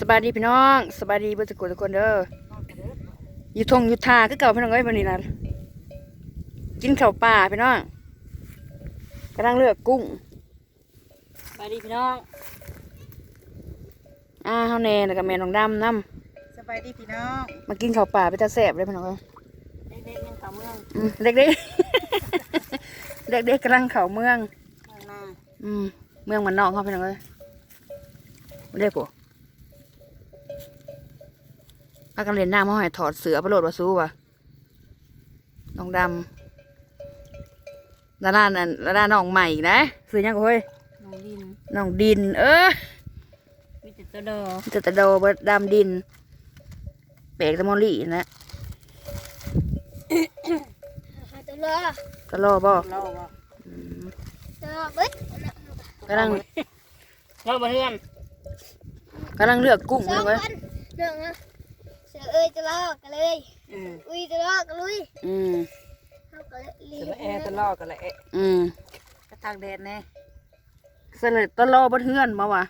สบายดีพี่น้องสบายดีเพื่อนสกุลทุกคนเด้ออยู่ทงอยู่ทาคือเก่าพี่น้องเอ้ยวันนี้นะกินข้าวป่าพี่น้องกำลังเลือกกุ้งสวัสดีพี่น้องอ่าเฮาแน่แล้วก็แม่น้องดำน้สบายดีพี่น้องำมากินข้าวป่าไปตาแสบเลยพี่น้องเอ้ย เด็กๆยังเขาเมืองอืมเด็กๆ เด็กๆกำลังเข้าเมืองเมืองนาอืมเมืองมันนอกเขาพี่น้องเอ้ยบ่เรียกกู พากันเล่นน้ำเขาให้ถอดเสือไปโหลดวาสู้วะน้องดำดารานั่นดาราน้องใหม่อีกนะซื้อยังกูเฮ้ยน้องดินน้องดิน เออมีแต่ตัวดอจะตะโดเบิดดำดินเปกตะมอลี่นะหาตัวเลอตะโลบ่เราบ่อืมตัวเบิดกำลังเราบ่เพื่อนกำลังเลือกกุ้งสอพี่งน้องเอ้ยคนเรื่องนะ เสือเอ้ยตัวเลอกันเลยอืมอุ้ยตัวเลอกันลุยอืมเขาก็เลยรีจะบมาแอร์ตลอดกันแหละอืมกระทางแดดแน่เสร็จตะโลบดเฮือนมาวะ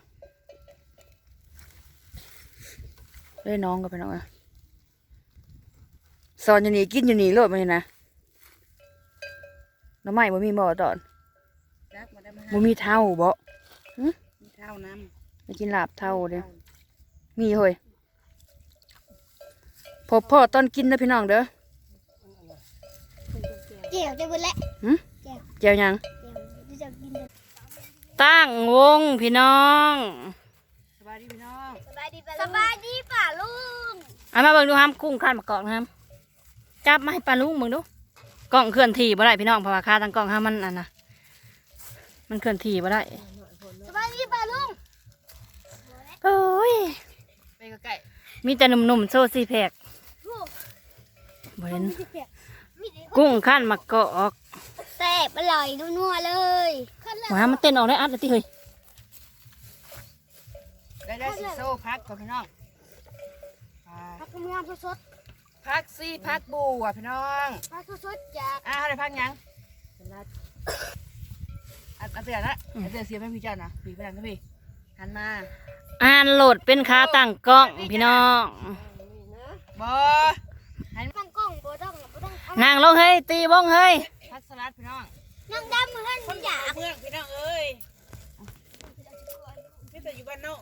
เลยน้องกับพี่น้องอะสอนอยู่นี่กินอยู่นี่โลดมานี่นะน้ำใหม่บ่มีบ่ตอนรักมาได้มาบ่มีเท่าบ่มีเท่าน้ไปกินลาบเท่าเด้อมีเฮ้ย พบพ่อตอนกินเด้อพี่น้องเด้อเกี่ยวได้หมดแล้วเจียวหยังเกี่ยวที่จะกินเลยตั้งวงพี่น้องำสบายดีพี่น้องสบายดีป่ะสบายดีป่ะลุงเอามาเบิ่งดูฮัมกุ้งขั้นมากรอกนะครับจับมาให้ปลาลุงเบิ่งดูกล้องเคลื่อนที่บ่ได้พี่น้องเพราะว่าค่าตั้งกล้องห้ามันอันน่ะมันเคลื่อนที่บ่ได้สบายดีป่ะลุงโอ้ยไปใกล้มีแต่หนุ่มๆโซ่ซีแพคโอ้ บ่เห็นมีเปียกมีแต่กุ้งขั้นมากรอกแซ่บอร่อยนัวๆเลยขึ้นเลยว่ามันเต้นออกได้อัดเลยติเฮ้ยๆได้ได้สิโซ่พักก่อนพี่น้องอ่าผักกระเมืองสดพักซี่พักบูอะพี่น้องๆผักสดๆจากอ่าเขาได้พักยังอันอันเตือนนะอันเตือนเสียไม่พี่เจ้านะพี่ไปดังก็พี่หันมาอ่านโหลดเป็นขาตั้งกล้องพี่น้องบอหัน ตั้งกล้องบ่ต้องบ่ต้องเอานางลงเฮ้ยตีวงเฮ้ยพักสลัดพี่น้องนั่งดำเหมือนมันอยากเมืองพี่น้องเอ้ยนี่แต่อยู่บ้านนอก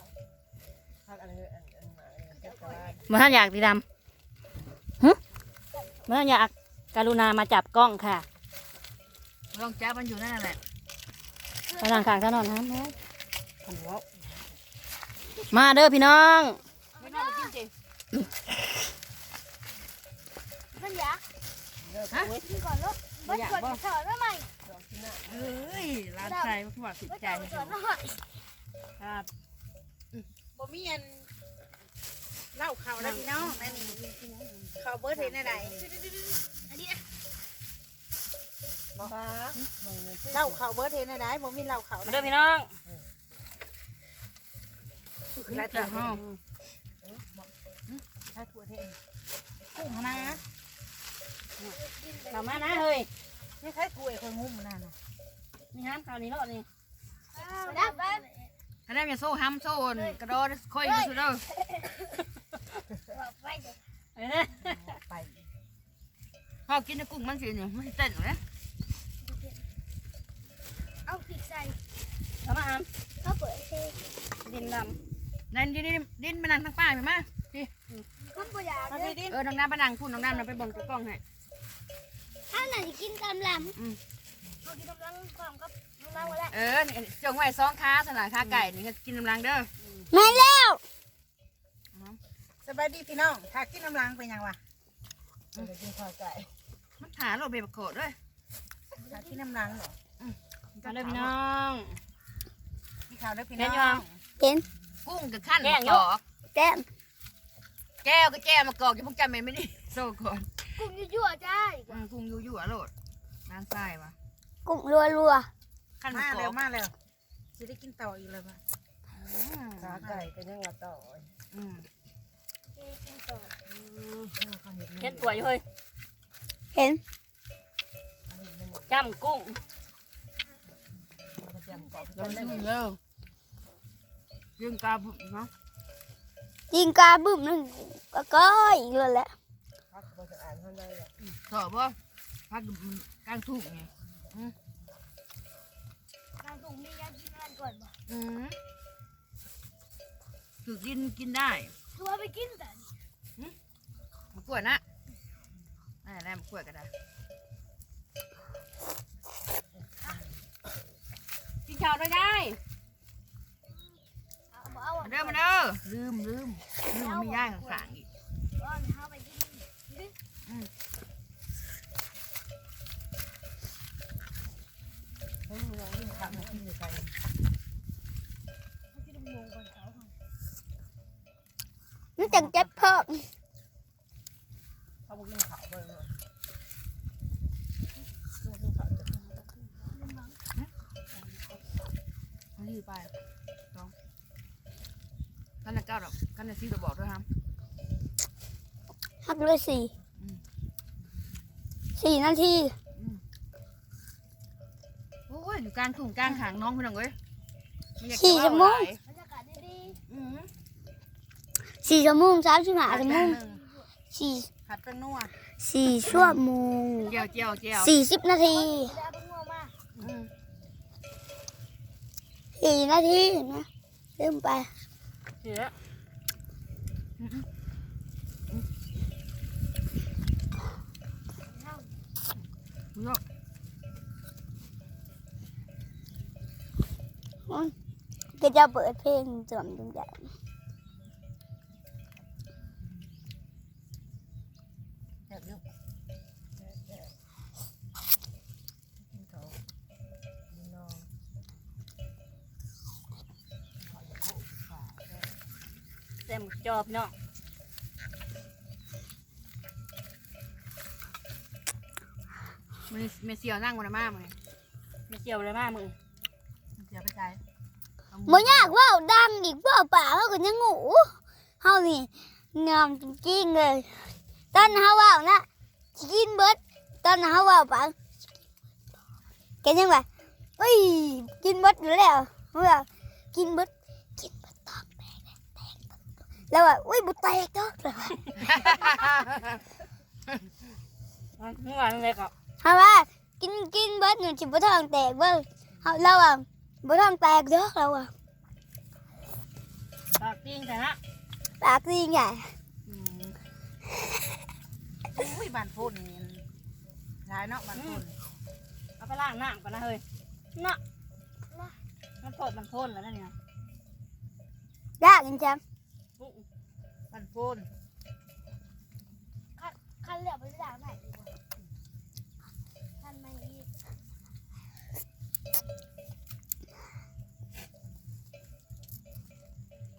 พักอะไรเอ่ยอันอันอันจักรวาลเมื่อท่านอยากตีดำฮึเมื่อท่านอยากกรุณามาจับกล้องค่ะลองจับมันอยู่นั่นแหละไปนั่งข้างถนนนะแม่หัวมาเด้อพี่น้องไม่น่ามากินจริง ฮะกินก่อนลูกมันกดสอนว่าใหม่เอ้ยร้านชายมันคือว่าติดมันใจกดสอนว่าใหม่ครับบ่มีอันเล่าข่าวแล้วพี่น้องนั่นนี่ข่าวเบิร์ดเห็นอะไรอันนี้เล่าข่าวเบิร์ดเห็นอะไรบ่มีเล่าข่าวมาเด้อพี่น้องแล้วแต่ห้องถ้าตัวเทนกุ้งนะ เรามานะเฮ้ยนี่ใครกล้วยคนงุ้มนั่นน่ะนี่ห้ามข่าวนี้รอดนี่ดับไปอันนั้นอย่าโซ่ห้ำโซ่กระโดดค่อยดูสุดเด้อไปเดี๋ยวเอ้ยไปพอกินในกุ้งมันสิเนี่ยมันสิเต้นเหรอเอาพริกใส่เรามาหามเขาเปิดเพลงดินดนั่นดินดินดินไปนั่งทางป้ายไปมาคุณปัญญามาเลสิยดินเออน้องน้ำไปนั่งพูดน้องน้ำเราไปเบิ่งตัวกล้องให้ ถ้าหนังกินตามลอืมำเขากินกำลังความกับเราแล้วเออนี่จงไว้สองขาสนานขาไก่นี่ก็กินน้ำลังเด้อมาแล้วสบายดีพี่น้องถ้ากินน้ำล้างเป็นยังวะกินข้าวไก่มันถาโรเบะโกดด้วยถ้ากินน้ำล้างเหรอำมาเด้อพี่น้องพี่ข้าวได้อพี่เห็น้นองอยู่เห็นกุ้งกับขั้นแกมะงกอยู่อกแก้มแก้วก็แก้วมากอกอย่าเพิ่งจำเป็นไม่ได้โซ่ก่อน กุ้งยั่วๆจ้าอืมกุ้งยู่ยู่ๆอะโลดน้ำใส่วะกุ้งรัวขั้นมามาแล้แล้ววมาแล้วจะได้กินต่ออีกเลยปะขาไก่ก็ยังว่าต่ออืมเห็นตัวอยู่เฮ้ยๆเห็นจำกุ้งเราไม่ต้องเยอะยืมกาบุเนาะยิงกาบึ้มนั่นก็ก้อยอีกแล้วแหละ พักบริอ่านเท่านั้นแหละสอบว่าพักกลางทุ่งไงการถุงมียากินมันก่อนบ่อืมถือกินกินได้คือว่าไปกินแต่มะกล้วยนะอะไรมะกล้วยก็ได้กินข้าวด้วยได้เอาบ่เอามาเด้อมาเด้อลืมลืมลืมมีย่างข้างๆอีก เอาเอาไปกิน เฮ้ยเรายิ่งทำให้ที่อยู่ใคร เอาที่ดำรงก่อ นเขามันจังเจ็บเพิ่มเขาบอกยิ่งเขาเลยเลยยิ่งเขาจะมันรีบไปสองกันละเก้าดอกกันละสี่ดอกบอกด้วยครับหักเลยสี่อืมสี่นาทีโอ้ยอยู่กลางทุ่งกลางหางน้องพี่น้องเว้ยไอยากจะสี่ชั่วโมงเาหลายบรรยากาศดีอืมสี่ชั่วโมงสามสิบห้าชั่วโมงหนึ่งสี่ผัดเป็นนัวสี่ชั่วโมงเจียวเจียวเจียวสี่สิบนาทีอืมสี่นาทีนะเริ่มไปเสียอืมอืม จะเปิดเพลงจอมจุงใจแอบยุ่งกินเต่หมจอบเนาะมันเมเซียวนั่งบนมามึงไม่เกี่ยวเลยมากมึงเสียวไปใช้ บ่ยากว่าวดังอีกว่าวป่าเขาก็ยังงูเฮานี่งามจริงๆเลยตอนเฮาว่าวนะสิกินเบิดตอนเฮาว่าวป่าแกยังว่าเอ้ยกินเบิดอยู่แล้วเมื่อกินเบิดกินเบิดตอกแตกแตกแล้วว่าอุ้ยบ่แตกดอกแล้วว่าเมื่อวานเลยก็เฮาว่ากินกินเบิดนี่สิบ่ท้องแตกเบิ่งเฮาเราว่า บ่ท้องแตกดอกแล้วว่าปากติ้งแต่ละปากดีใหญ่อืมอุ้ยบานพุ่นนี่ร้ายเนาะบานพุ่นเอาไปล้างน้ำก่อนนะเฮ้ยเนาะมันโผล่มันพ่นแล้วนั่นเนี่ยยากจริงจังปุ๊บานพุ่นคันเหลือไปด่าไหนดีกว่าคันไม่อีก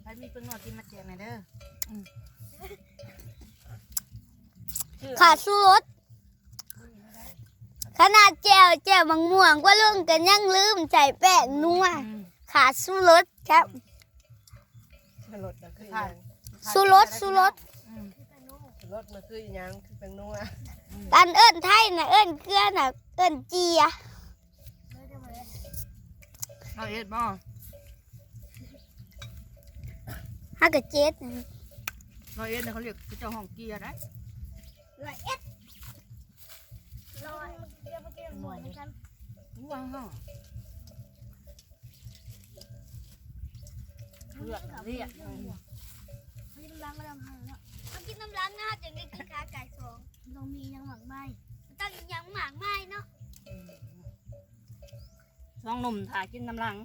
ใครมีเป็นนวดกินมาแจกหน่อยเด้อชื่อขาดสู้รถขนาดแจวแจวมังม่วงก็ลุงกันยังลืมใส่แป้งนัวอืมขาดสู้รถครับรถนะคือค่ะสู้รถสู้รถอืมรถมันคือยังคือเป็นนัวกันเอิ้นไทยน่ะเอิ้นเกลือน่ะเอิ้นเจียเอาเอ็ดบ่ ฮักกะเจ็ดน่ะเอาเอ็ดเนี่ยเขาเรียกเจ้าห้องเกียร์นะร้อยเอ็ดร้อยเดี๋ยวมาเก็บหน่วยกันว้าวเลือดเรียกกินน้ำล้างก็ทำให้แล้วเอากินน้ำล้างหน้าจึงได้กินขาไก่สองต้องมียังหมักไหมต้องยังหมักไหมเนาะช่องหนุ่มถ่ายกินน้ำลัง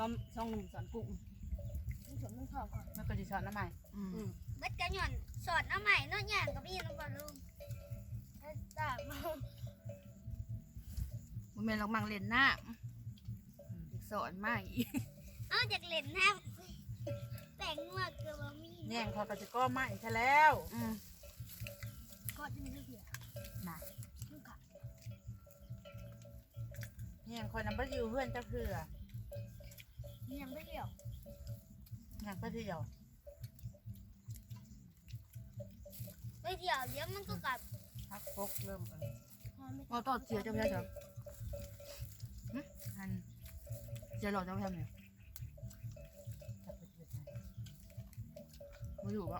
ช่องช่องหนุ่มสอนกุ้งมีส่วนมึงขอก่อนมันก็จะสอนน้ำใหม่อืมเบ็ดกระหย่อนสอดน้ำใหม่เนาะย่างกับพี่น้ำบอลลูนจ้ามันเป็นเรามังเล่นน้ำอีกสอนมาอีกเอาจากเล่นน้ำแป้งนัวเกลือมีแย่งเขาก็จะก้อมาอีกแล้วอืมก็จะมีเสียแย่งคนนั้นบ่อยู่เพื่อนเจ้าคือ ยังไม่เดี่ยวแย่งไปเที่ยวไม่เดี่ยวเดี๋ยวมันก็กลับพักพกเริ่มเออเอาต่อเสียเจ้าพี่เจ้าหึอันเจะหลอกเจ้าพี่ทำไงจะเขาอยู่บ่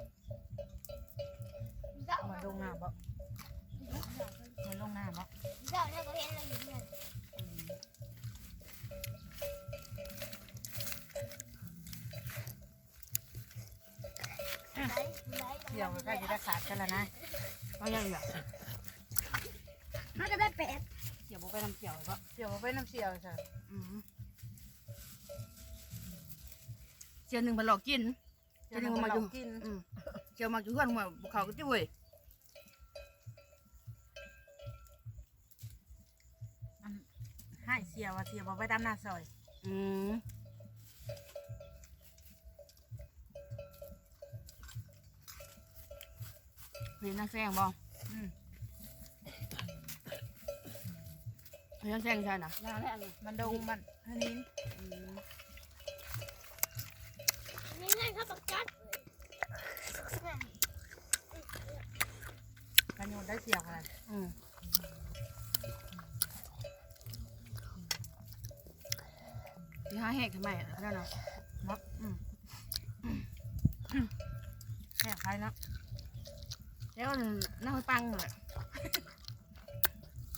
มาลงน้ำบ่มาลงน้ำบ่เจ้าเนี่ยก็เห็นเราอยู่เนี่ย เดี๋ยวก็จะได้ขาดกันแล้วนะเอายังอีกอะมันก็ได้แปดเดี๋ยวบ่ไปน้ำเกี่ยวก็เดี๋ยวมาไปน้ำเสียวจ้ะอืมเจียวหนึ่งมันหลอกกินเดี๋ยวมาลองกินอืมเจียวมาอยู่เพื่อนหัวบุกเขาก็จิ้วเว้ยให้เสียวว่าเสียวบ่ไปดำหน้าซอย อืม เรียนนักแซงบ่อืมเรียนนักแซงใช่น่ะนานแล้วอันนี้มันดงมันอันนี้อืมง่ายๆครับปักจัดมันโยนได้เสียวอะไรอืมที่ห้าแหกทำไมอะนั่นน่ะเนาะ อืม แค่ใครเนาะ แล้วนั่งไปปังเลย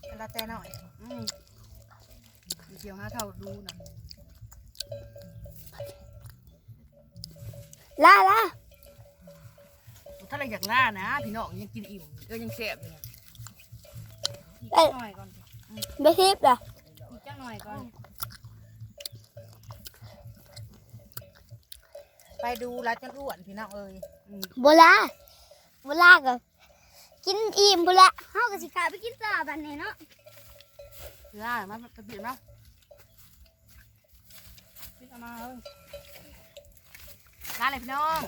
เวลาแต่หน่อยอืมเกี่ยวห้าเท่าดูนะล่าล่าถ้าเราอยากล่านะ พี่น้องยังกินอิ่มก็ยังแซ่บอยู่เนี่ยอีกจักหน่อยก่อนสิไปทิพย์ล่ะอีกจักหน่อยก่อน ไปดูรัดจนอ้วนพี่น้องเอ้ยอืม โบลาโบลาก็ กินอิ่มบุละเฮาก็สิขาไปกินต่อบัดนี้เนาะล่ามาไปเปลี่ยนเนาะพี่เอามาเอ้ยล่าเลยพี่น้อง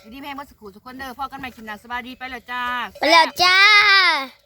อยู่ดีแม่เมื่อสักครู่ทุกคนเด้อพ่อกันใหม่คลิปหน้าสบายดีไปแล้วจ้า ไปแล้วจ้าส